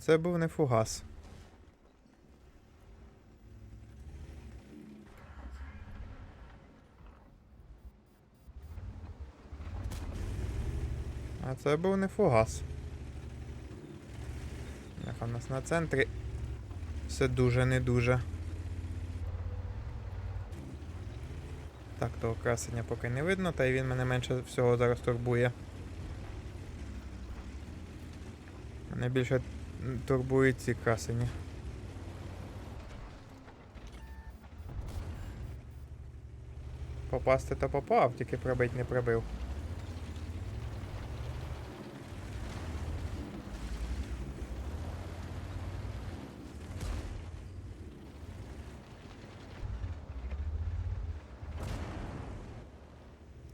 Це був не фугас. А це був не фугас. Яка в нас на центрі. Все дуже не дуже. Так, того красення поки не видно, та й він мене менше всього зараз турбує. Мене більше турбують ці красені. Попасти то попав, тільки пробить не пробив.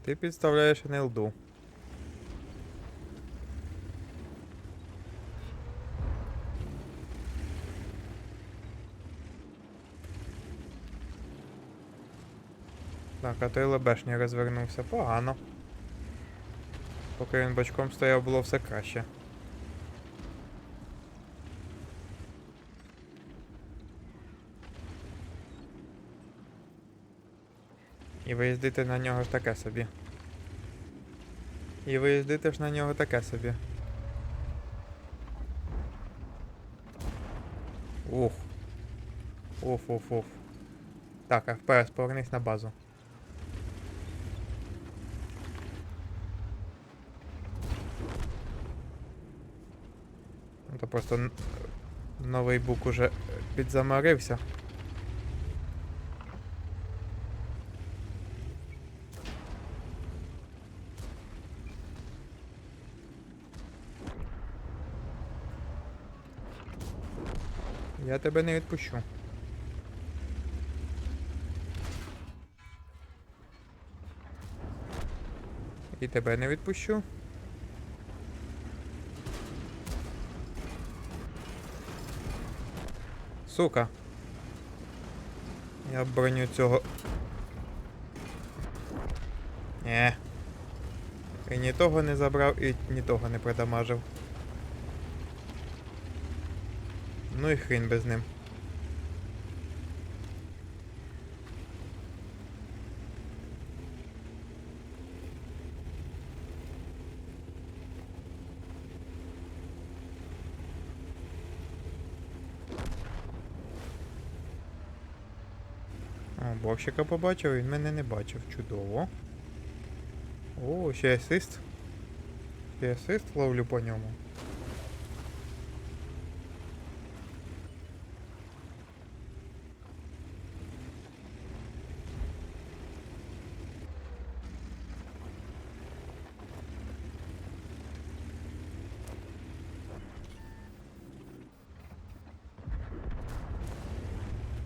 Ти підставляєш НЛДу. Так, а той лебешня розвернувся. Погано. Поки він бочком стояв, було все краще. І виїздити на нього ж таке собі. І виїздити ж на нього таке собі. Ух. Уф, уф, уф. Так, а вперед, повернись на базу. То просто новий бук уже підзамарився. Я тебе не відпущу. І тебе не відпущу. Сука. Я броню цього. Не. І ні того не забрав, і ні того не продамажив. Ну і хрін без ним. О, бокщика побачив, він мене не бачив. Чудово. О, ще асист. Ще асист ловлю по ньому.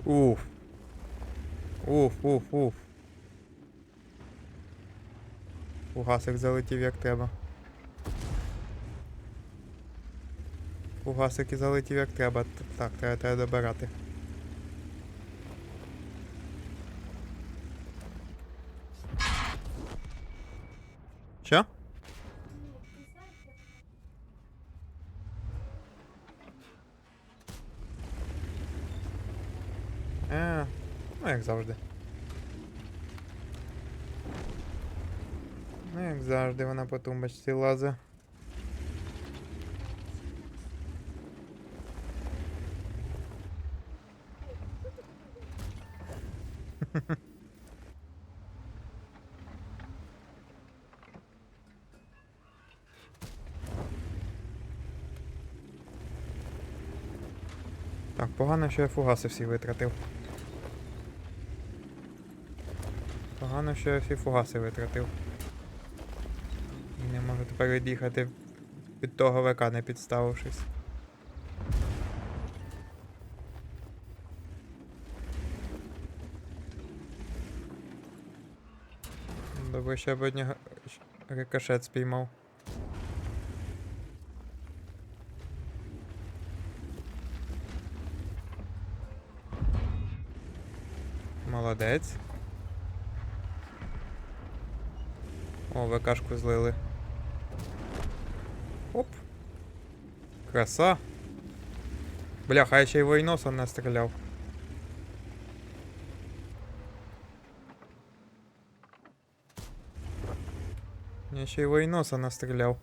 Уф. Уф, уф, уф. Фугасик залетів як треба. Фугасик і залетів як треба. Так, треба, треба добирати. Що? Ну як завжди. Ну як завжди вона по тумбочці лазить. Так, погано, що я фугаси всі витратив. Погано, що я всі фугаси витратив. І не можу тепер від'їхати від того ВК, не підставившись. Добре, ще б щ- рикошет спіймав. Молодець. О, ВКшку злили. Оп. Краса. Бляха, я ще й воїноса настріляв. Я ще й воїноса настріляв.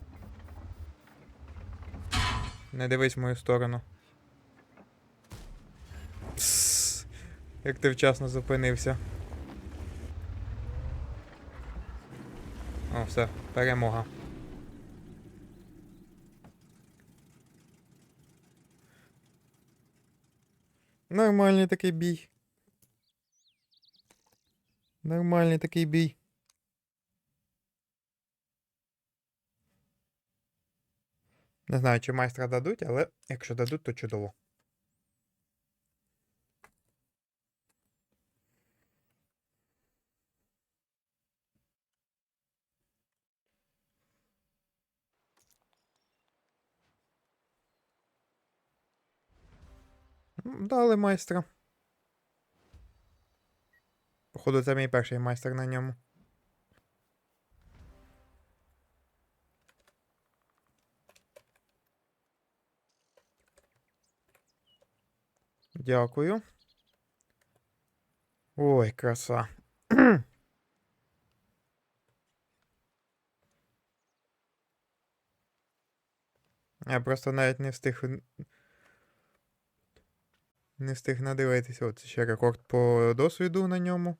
Не дивись в мою сторону. Псс, як ти вчасно зупинився. О, все, перемога. Нормальний такий бій. Нормальний такий бій. Не знаю, чи майстра дадуть, але якщо дадуть, то чудово. Дали майстра. Походу, це мій перший майстер на ньому. Дякую. Ой, краса. Я просто навіть не встиг. Не встиг надивитися. От ще рекорд по досвіду на ньому.